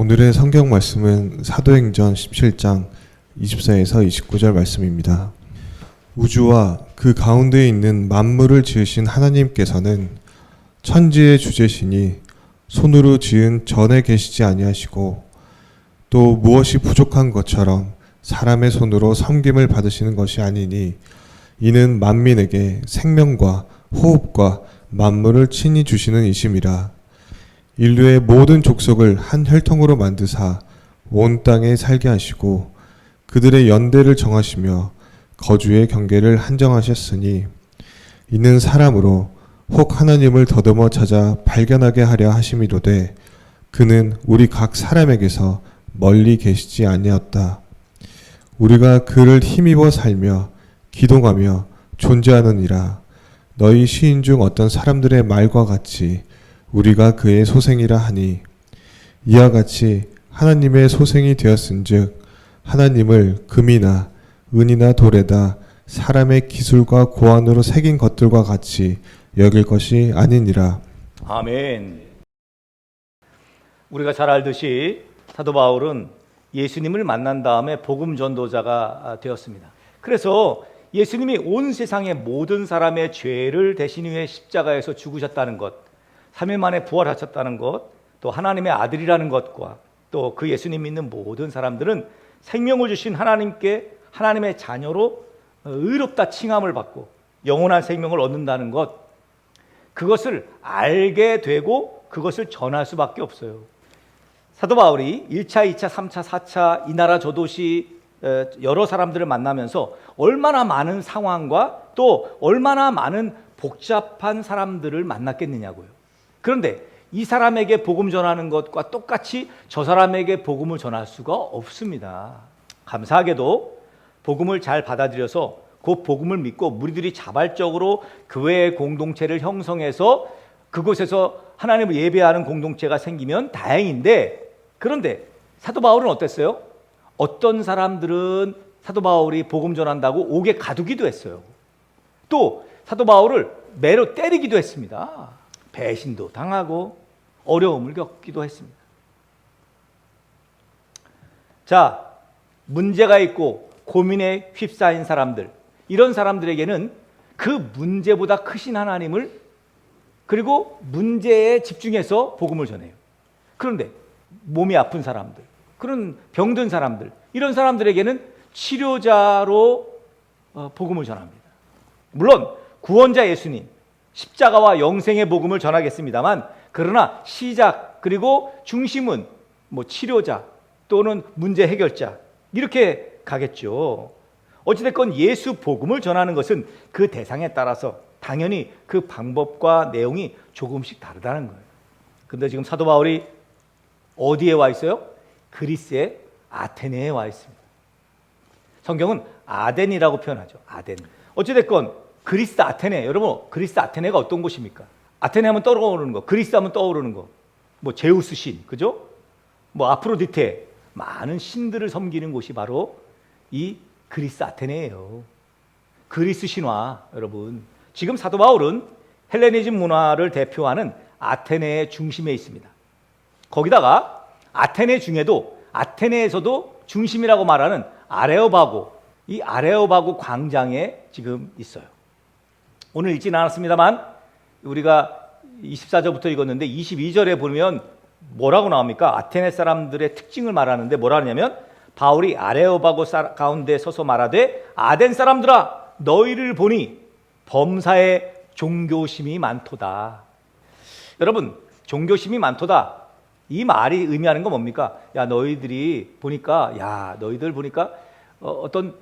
오늘의 성경 말씀은 사도행전 17장 24에서 29절 말씀입니다. 우주와 그 가운데에 있는 만물을 지으신 하나님께서는 천지의 주제시니 손으로 지은 전에 계시지 아니하시고 또 무엇이 부족한 것처럼 사람의 손으로 섬김을 받으시는 것이 아니니 이는 만민에게 생명과 호흡과 만물을 친히 주시는 이심이라 인류의 모든 족속을 한 혈통으로 만드사 온 땅에 살게 하시고 그들의 연대를 정하시며 거주의 경계를 한정하셨으니 이는 사람으로 혹 하나님을 더듬어 찾아 발견하게 하려 하심이로되 그는 우리 각 사람에게서 멀리 계시지 아니었다. 우리가 그를 힘입어 살며 기동하며 존재하느니라. 너희 시인 중 어떤 사람들의 말과 같이 우리가 그의 소생이라 하니 이와 같이 하나님의 소생이 되었은즉 하나님을 금이나 은이나 돌에다 사람의 기술과 고안으로 새긴 것들과 같이 여길 것이 아니니라. 아멘. 우리가 잘 알듯이 사도 바울은 예수님을 만난 다음에 복음 전도자가 되었습니다. 그래서 예수님이 온 세상의 모든 사람의 죄를 대신 위해 십자가에서 죽으셨다는 것, 3일 만에 부활하셨다는 것, 또 하나님의 아들이라는 것과 또 그 예수님 믿는 모든 사람들은 생명을 주신 하나님께 하나님의 자녀로 의롭다 칭함을 받고 영원한 생명을 얻는다는 것, 그것을 알게 되고 그것을 전할 수밖에 없어요. 사도 바울이 1차, 2차, 3차, 4차 이 나라 저 도시 에, 여러 사람들을 만나면서 얼마나 많은 상황과 또 얼마나 많은 복잡한 사람들을 만났겠느냐고요. 그런데 이 사람에게 복음 전하는 것과 똑같이 저 사람에게 복음을 전할 수가 없습니다. 감사하게도 복음을 잘 받아들여서 그 복음을 믿고 무리들이 자발적으로 교회의 공동체를 형성해서 그곳에서 하나님을 예배하는 공동체가 생기면 다행인데 그런데 사도 바울은 어땠어요? 어떤 사람들은 사도 바울이 복음 전한다고 옥에 가두기도 했어요. 또 사도 바울을 매로 때리기도 했습니다. 배신도 당하고 어려움을 겪기도 했습니다. 자, 문제가 있고 고민에 휩싸인 사람들, 이런 사람들에게는 그 문제보다 크신 하나님을 그리고 문제에 집중해서 복음을 전해요. 그런데 몸이 아픈 사람들, 그런 병든 사람들, 이런 사람들에게는 치료자로 어, 복음을 전합니다. 물론 구원자 예수님, 십자가와 영생의 복음을 전하겠습니다만 그러나 시작 그리고 중심은 뭐 치료자 또는 문제 해결자 이렇게 가겠죠. 어찌됐건 예수 복음을 전하는 것은 그 대상에 따라서 당연히 그 방법과 내용이 조금씩 다르다는 거예요. 근데 지금 사도 바울이 어디에 와 있어요? 그리스의 아테네에 와 있습니다. 성경은 아덴이라고 표현하죠. 아덴. 어찌됐건 그리스 아테네. 여러분, 그리스 아테네가 어떤 곳입니까? 아테네 하면 떠오르는 거, 그리스 하면 떠오르는 거. 뭐 제우스 신, 그죠? 뭐 아프로디테. 많은 신들을 섬기는 곳이 바로 이 그리스 아테네예요. 그리스 신화, 여러분. 지금 사도 바울은 헬레니즘 문화를 대표하는 아테네의 중심에 있습니다. 거기다가 아테네 중에도 아테네에서도 중심이라고 말하는 아레오바고 이 아레오바고 광장에 지금 있어요. 오늘 읽진 않았습니다만 우리가 24절부터 읽었는데 22절에 보면 뭐라고 나옵니까? 아테네 사람들의 특징을 말하는데 뭐라 하냐면 바울이 아레오바고 가운데 서서 말하되 아덴 사람들아 너희를 보니 범사에 종교심이 많도다. 여러분 종교심이 많도다. 이 말이 의미하는 건 뭡니까? 야 너희들이 보니까 야 너희들 보니까 어, 떤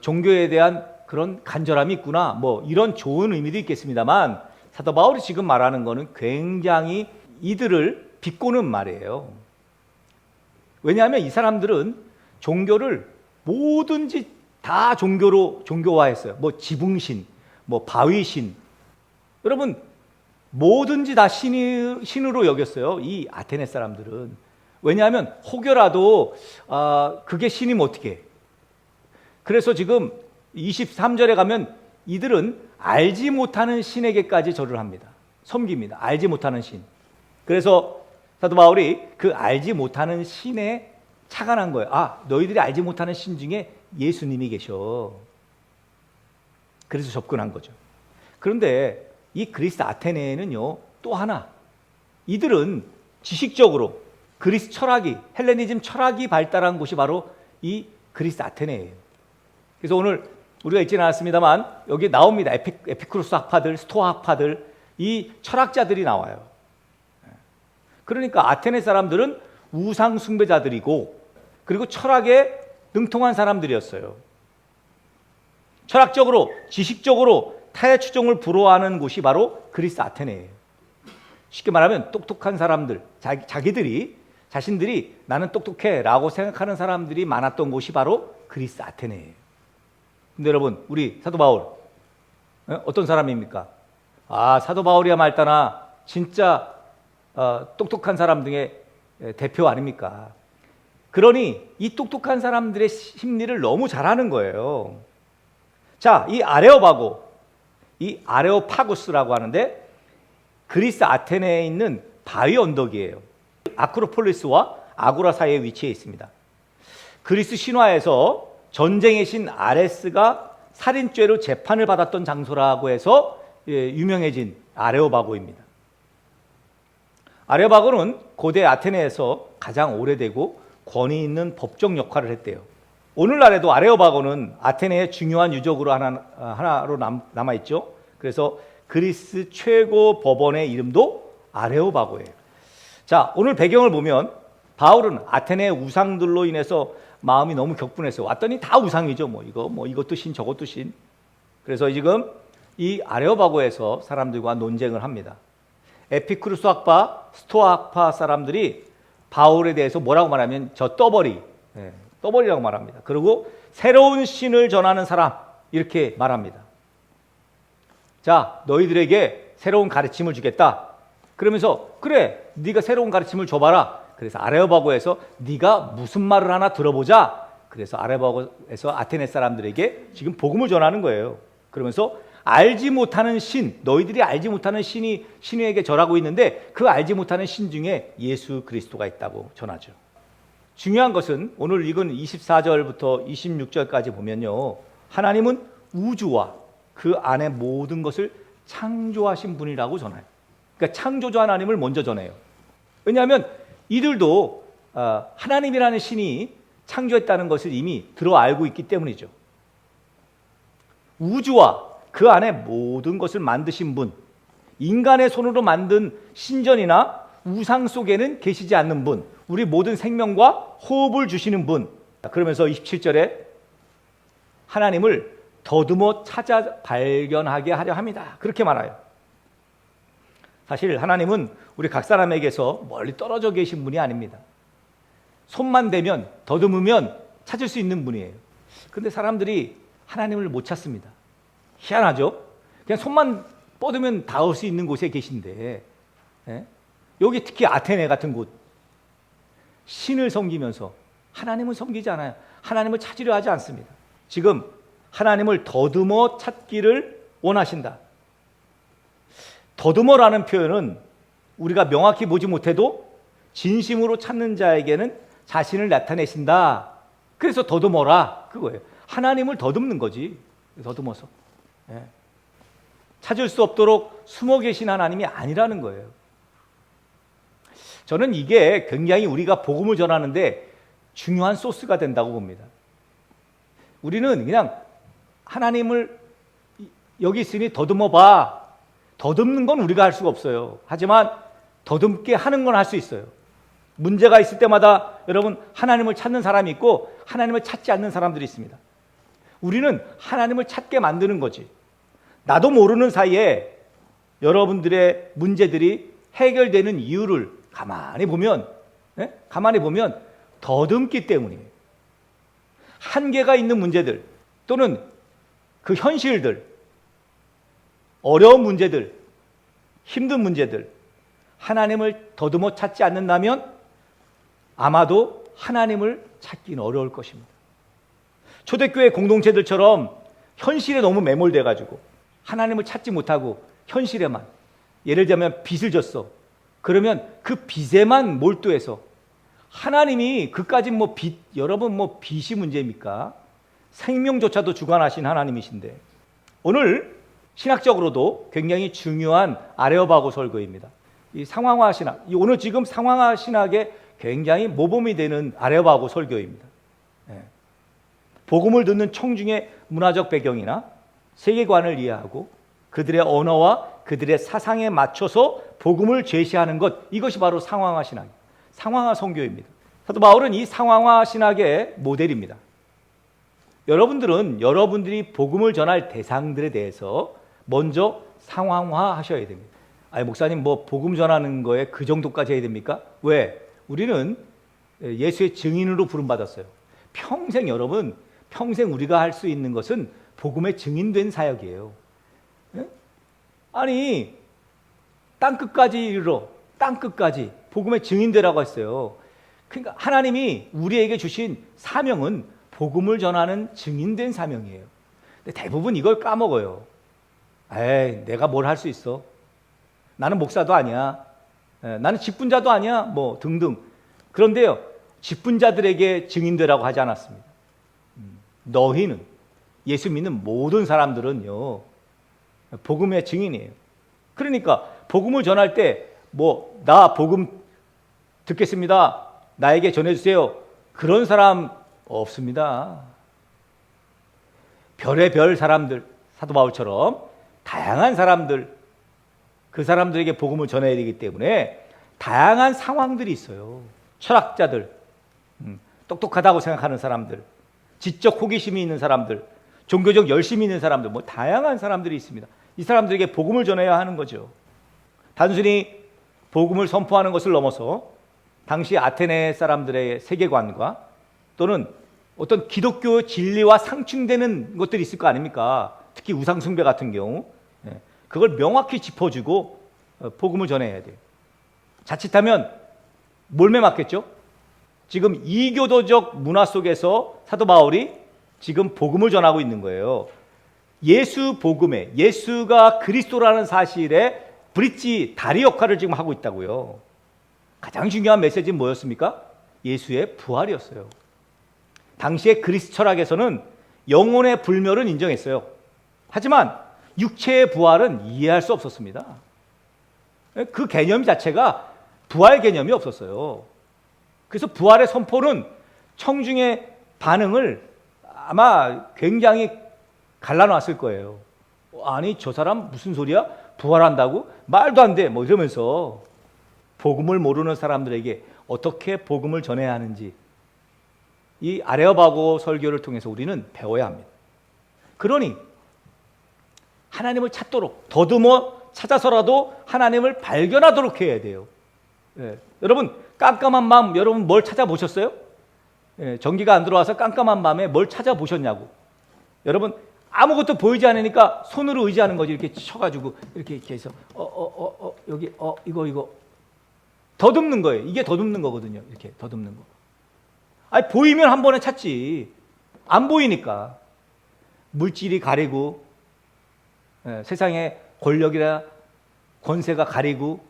종교에 대한 그런 간절함이 있구나. 뭐 이런 좋은 의미도 있겠습니다만 사도 바울이 지금 말하는 거는 굉장히 이들을 비꼬는 말이에요. 왜냐하면 이 사람들은 종교를 뭐든지 다 종교로 종교화했어요. 뭐 지붕신, 뭐 바위신. 여러분 뭐든지 다 신이, 신으로 여겼어요. 이 아테네 사람들은. 왜냐하면 혹여라도 아, 그게 신이면 어떻게? 그래서 지금 23절에 가면 이들은 알지 못하는 신에게까지 절을 합니다. 섬깁니다. 알지 못하는 신. 그래서 사도 바울이 그 알지 못하는 신에 착안한 거예요. 아, 너희들이 알지 못하는 신 중에 예수님이 계셔. 그래서 접근한 거죠. 그런데 이 그리스 아테네에는요, 또 하나. 이들은 지식적으로 그리스 철학이, 헬레니즘 철학이 발달한 곳이 바로 이 그리스 아테네예요. 그래서 오늘 우리가 읽지는 않았습니다만 여기 나옵니다. 에피, 에피쿠로스 학파들, 스토아 학파들, 이 철학자들이 나와요. 그러니까 아테네 사람들은 우상 숭배자들이고 그리고 철학에 능통한 사람들이었어요. 철학적으로, 지식적으로 타의 추종을 부러워하는 곳이 바로 그리스 아테네예요. 쉽게 말하면 똑똑한 사람들, 자기, 자기들이 자신들이 나는 똑똑해라고 생각하는 사람들이 많았던 곳이 바로 그리스 아테네예요. 근데 여러분, 우리 사도 바울 어? 어떤 사람입니까? 아 사도 바울이야 말따나 진짜 어, 똑똑한 사람 중에 대표 아닙니까? 그러니 이 똑똑한 사람들의 심리를 너무 잘 아는 거예요. 자, 이 아레오바고, 이 아레오파고스라고 하는데 그리스 아테네에 있는 바위 언덕이에요. 아크로폴리스와 아고라 사이에 위치해 있습니다. 그리스 신화에서 전쟁의 신 아레스가 살인죄로 재판을 받았던 장소라고 해서 예, 유명해진 아레오바고입니다. 아레오바고는 고대 아테네에서 가장 오래되고 권위 있는 법정 역할을 했대요. 오늘날에도 아레오바고는 아테네의 중요한 유적으로 하나, 하나로 남, 남아 있죠. 그래서 그리스 최고 법원의 이름도 아레오바고예요. 자, 오늘 배경을 보면 바울은 아테네의 우상들로 인해서 마음이 너무 격분했어요. 왔더니 다 우상이죠. 뭐 이거 뭐 이것도 신 저것도 신. 그래서 지금 이 아레오바고에서 사람들과 논쟁을 합니다. 에피쿠르스 학파, 스토아 학파 사람들이 바울에 대해서 뭐라고 말하면 저 떠버리, 예, 떠버리라고 말합니다. 그리고 새로운 신을 전하는 사람 이렇게 말합니다. 자, 너희들에게 새로운 가르침을 주겠다. 그러면서 그래, 네가 새로운 가르침을 줘봐라. 그래서 아레오바고에서 네가 무슨 말을 하나 들어보자. 그래서 아레오바고에서 아테네 사람들에게 지금 복음을 전하는 거예요. 그러면서 알지 못하는 신, 너희들이 알지 못하는 신이 신에게 절하고 있는데 그 알지 못하는 신 중에 예수 그리스도가 있다고 전하죠. 중요한 것은 오늘 읽은 24절부터 26절까지 보면요. 하나님은 우주와 그 안에 모든 것을 창조하신 분이라고 전해요. 그러니까 창조주 하나님을 먼저 전해요. 왜냐하면 이들도 어, 하나님이라는 신이 창조했다는 것을 이미 들어 알고 있기 때문이죠. 우주와 그 안에 모든 것을 만드신 분, 인간의 손으로 만든 신전이나 우상 속에는 계시지 않는 분, 우리 모든 생명과 호흡을 주시는 분. 그러면서 27절에 하나님을 더듬어 찾아 발견하게 하려 합니다. 그렇게 말해요. 사실 하나님은 우리 각 사람에게서 멀리 떨어져 계신 분이 아닙니다. 손만 대면 더듬으면 찾을 수 있는 분이에요. 근데 사람들이 하나님을 못 찾습니다. 희한하죠? 그냥 손만 뻗으면 닿을 수 있는 곳에 계신데 예? 여기 특히 아테네 같은 곳 신을 섬기면서 하나님을 섬기지 않아요. 하나님을 찾으려 하지 않습니다. 지금 하나님을 더듬어 찾기를 원하신다. 더듬어라는 표현은 우리가 명확히 보지 못해도 진심으로 찾는 자에게는 자신을 나타내신다. 그래서 더듬어라. 그거예요. 하나님을 더듬는 거지. 더듬어서. 예. 찾을 수 없도록 숨어 계신 하나님이 아니라는 거예요. 저는 이게 굉장히 우리가 복음을 전하는데 중요한 소스가 된다고 봅니다. 우리는 그냥 하나님을 여기 있으니 더듬어 봐. 더듬는 건 우리가 할 수가 없어요. 하지만 더듬게 하는 건 할 수 있어요. 문제가 있을 때마다 여러분 하나님을 찾는 사람이 있고 하나님을 찾지 않는 사람들이 있습니다. 우리는 하나님을 찾게 만드는 거지. 나도 모르는 사이에 여러분들의 문제들이 해결되는 이유를 가만히 보면, 예? 가만히 보면 더듬기 때문이에요. 한계가 있는 문제들 또는 그 현실들, 어려운 문제들, 힘든 문제들, 하나님을 더듬어 찾지 않는다면 아마도 하나님을 찾기는 어려울 것입니다. 초대교회 공동체들처럼 현실에 너무 매몰돼 가지고 하나님을 찾지 못하고 현실에만 예를 들면 빚을 졌어. 그러면 그 빚에만 몰두해서 하나님이 그까지 뭐 빚, 여러분 뭐 빚이 문제입니까? 생명조차도 주관하신 하나님이신데 오늘 신학적으로도 굉장히 중요한 아레오바고 설교입니다. 이 상황화 신학, 이 오늘 지금 상황화 신학에 굉장히 모범이 되는 아레오바고 설교입니다. 예. 복음을 듣는 청중의 문화적 배경이나 세계관을 이해하고 그들의 언어와 그들의 사상에 맞춰서 복음을 제시하는 것 이것이 바로 상황화 신학, 상황화 선교입니다. 사도 바울은 이 상황화 신학의 모델입니다. 여러분들은 여러분들이 복음을 전할 대상들에 대해서 먼저 상황화 하셔야 됩니다. 아니 목사님 뭐 복음 전하는 거에 그 정도까지 해야 됩니까? 왜? 우리는 예수의 증인으로 부름 받았어요. 평생 여러분 평생 우리가 할 수 있는 것은 복음의 증인된 사역이에요. 예? 아니 땅 끝까지 이르러 땅 끝까지 복음의 증인되라고 했어요. 그러니까 하나님이 우리에게 주신 사명은 복음을 전하는 증인된 사명이에요. 근데 대부분 이걸 까먹어요. 에이, 내가 뭘 할 수 있어? 나는 목사도 아니야. 에, 나는 직분자도 아니야. 뭐 등등. 그런데요, 직분자들에게 증인되라고 하지 않았습니다. 음, 너희는 예수 믿는 모든 사람들은요, 복음의 증인이에요. 그러니까 복음을 전할 때 뭐 나 복음 듣겠습니다. 나에게 전해주세요. 그런 사람 없습니다. 별의 별 사람들 사도 바울처럼 다양한 사람들 그 사람들에게 복음을 전해야 되기 때문에 다양한 상황들이 있어요. 철학자들, 음, 똑똑하다고 생각하는 사람들, 지적 호기심이 있는 사람들, 종교적 열심이 있는 사람들, 뭐 다양한 사람들이 있습니다. 이 사람들에게 복음을 전해야 하는 거죠. 단순히 복음을 선포하는 것을 넘어서 당시 아테네 사람들의 세계관과 또는 어떤 기독교 진리와 상충되는 것들이 있을 거 아닙니까? 특히 우상숭배 같은 경우 예, 그걸 명확히 짚어주고 어, 복음을 전해야 돼요. 자칫하면 몰매 맞겠죠? 지금 이교도적 문화 속에서 사도 바울이 지금 복음을 전하고 있는 거예요. 예수 복음에 예수가 그리스도라는 사실에 브릿지 다리 역할을 지금 하고 있다고요. 가장 중요한 메시지는 뭐였습니까? 예수의 부활이었어요. 당시의 그리스 철학에서는 영혼의 불멸은 인정했어요. 하지만 육체의 부활은 이해할 수 없었습니다. 그 개념 자체가 부활 개념이 없었어요. 그래서 부활의 선포는 청중의 반응을 아마 굉장히 갈라놨을 거예요. 아니 저 사람 무슨 소리야? 부활한다고? 말도 안 돼. 뭐 이러면서 복음을 모르는 사람들에게 어떻게 복음을 전해야 하는지 이 아레오바고 설교를 통해서 우리는 배워야 합니다. 그러니 하나님을 찾도록 더듬어 찾아서라도 하나님을 발견하도록 해야 돼요. 예. 여러분 깜깜한 밤 여러분 뭘 찾아보셨어요? 예, 전기가 안 들어와서 깜깜한 밤에 뭘 찾아보셨냐고. 여러분 아무것도 보이지 않으니까 손으로 의지하는 거지 이렇게 쳐가지고 이렇게 이렇게 해서 어어 어 어, 여기 어 이거 이거 더듬는 거예요. 이게 더듬는 거거든요. 이렇게 더듬는 거. 아니 보이면 한 번에 찾지. 안 보이니까 물질이 가리고 예, 세상의 권력이나 권세가 가리고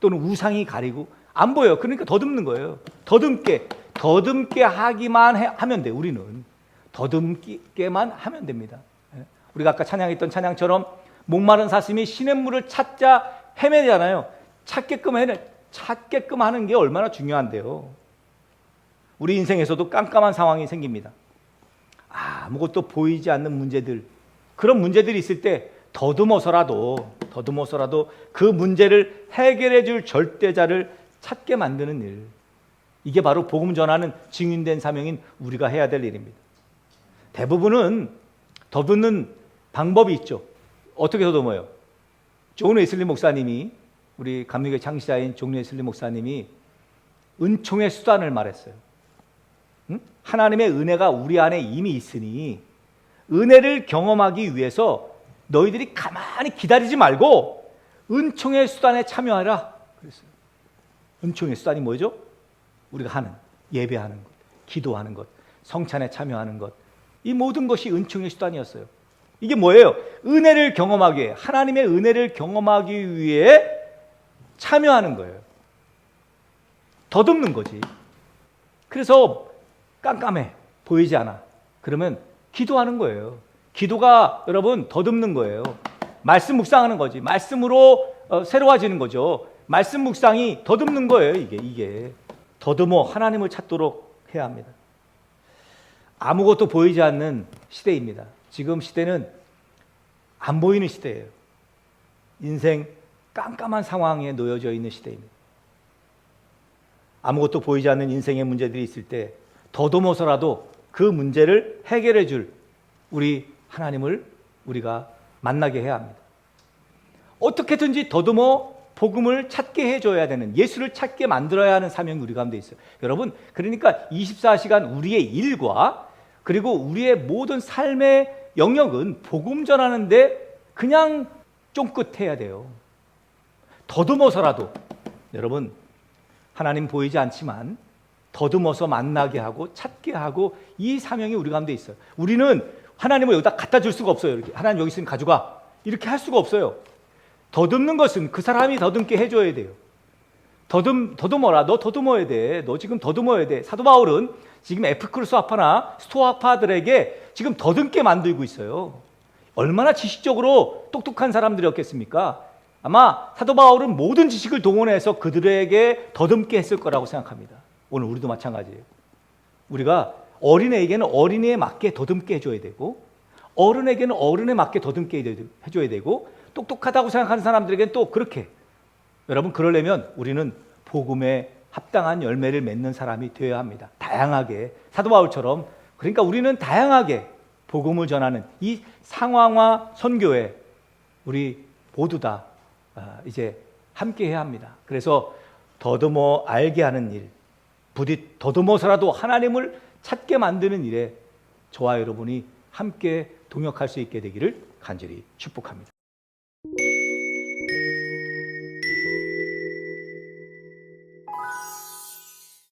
또는 우상이 가리고 안 보여. 그러니까 더듬는 거예요. 더듬게 더듬게 하기만 해, 하면 돼. 우리는 더듬게만 하면 됩니다. 예. 우리가 아까 찬양했던 찬양처럼 목마른 사슴이 시냇물을 찾자 헤매잖아요. 찾게끔 해 찾게끔 하는 게 얼마나 중요한데요. 우리 인생에서도 깜깜한 상황이 생깁니다. 아무것도 보이지 않는 문제들, 그런 문제들이 있을 때 더듬어서라도, 더듬어서라도 그 문제를 해결해 줄 절대자를 찾게 만드는 일. 이게 바로 복음 전하는 증인된 사명인 우리가 해야 될 일입니다. 대부분은 더듬는 방법이 있죠. 어떻게 더듬어요? 존 웨슬리 목사님이 우리 감리교 창시자인 존 웨슬리 목사님이 은총의 수단을 말했어요. 응? 하나님의 은혜가 우리 안에 이미 있으니 은혜를 경험하기 위해서 너희들이 가만히 기다리지 말고 은총의 수단에 참여하라. 그랬어요. 은총의 수단이 뭐죠? 우리가 하는 예배하는 것, 기도하는 것, 성찬에 참여하는 것. 이 모든 것이 은총의 수단이었어요. 이게 뭐예요? 은혜를 경험하기 위해 하나님의 은혜를 경험하기 위해 참여하는 거예요. 더듬는 거지. 그래서 깜깜해. 보이지 않아. 그러면 기도하는 거예요. 기도가 여러분 더듬는 거예요. 말씀 묵상하는 거지. 말씀으로 어, 새로워지는 거죠. 말씀 묵상이 더듬는 거예요. 이게 이게 더듬어 하나님을 찾도록 해야 합니다. 아무것도 보이지 않는 시대입니다. 지금 시대는 안 보이는 시대예요. 인생 깜깜한 상황에 놓여져 있는 시대입니다. 아무것도 보이지 않는 인생의 문제들이 있을 때 더듬어서라도 그 문제를 해결해 줄 우리 하나님을 우리가 만나게 해야 합니다. 어떻게든지 더듬어 복음을 찾게 해줘야 되는 예수를 찾게 만들어야 하는 사명이 우리 가운데 있어요. 여러분, 그러니까 24시간 우리의 일과 그리고 우리의 모든 삶의 영역은 복음 전하는데 그냥 쫑긋해야 돼요. 더듬어서라도 여러분 하나님 보이지 않지만 더듬어서 만나게 하고 찾게 하고 이 사명이 우리 가운데 있어요. 우리는 하나님을 여기다 갖다 줄 수가 없어요. 이렇게 하나님 여기 있으니 가져가 이렇게 할 수가 없어요. 더듬는 것은 그 사람이 더듬게 해줘야 돼요. 더듬 더듬어라. 너 더듬어야 돼. 너 지금 더듬어야 돼. 사도 바울은 지금 에프크루스 아파나 스토아파들에게 지금 더듬게 만들고 있어요. 얼마나 지식적으로 똑똑한 사람들이었겠습니까? 아마 사도 바울은 모든 지식을 동원해서 그들에게 더듬게 했을 거라고 생각합니다. 오늘 우리도 마찬가지예요. 우리가 어린애에게는 어린애에 맞게 더듬게 해줘야 되고 어른에게는 어른에 맞게 더듬게 해줘야 되고 똑똑하다고 생각하는 사람들에게는 또 그렇게 여러분 그러려면 우리는 복음에 합당한 열매를 맺는 사람이 되어야 합니다. 다양하게 사도 바울처럼 그러니까 우리는 다양하게 복음을 전하는 이 상황화 선교에 우리 모두 다 아, 이제 함께 해야 합니다. 그래서 더듬어 알게 하는 일, 부디 더듬어서라도 하나님을 찾게 만드는 일에 저와 여러분이 함께 동역할 수 있게 되기를 간절히 축복합니다.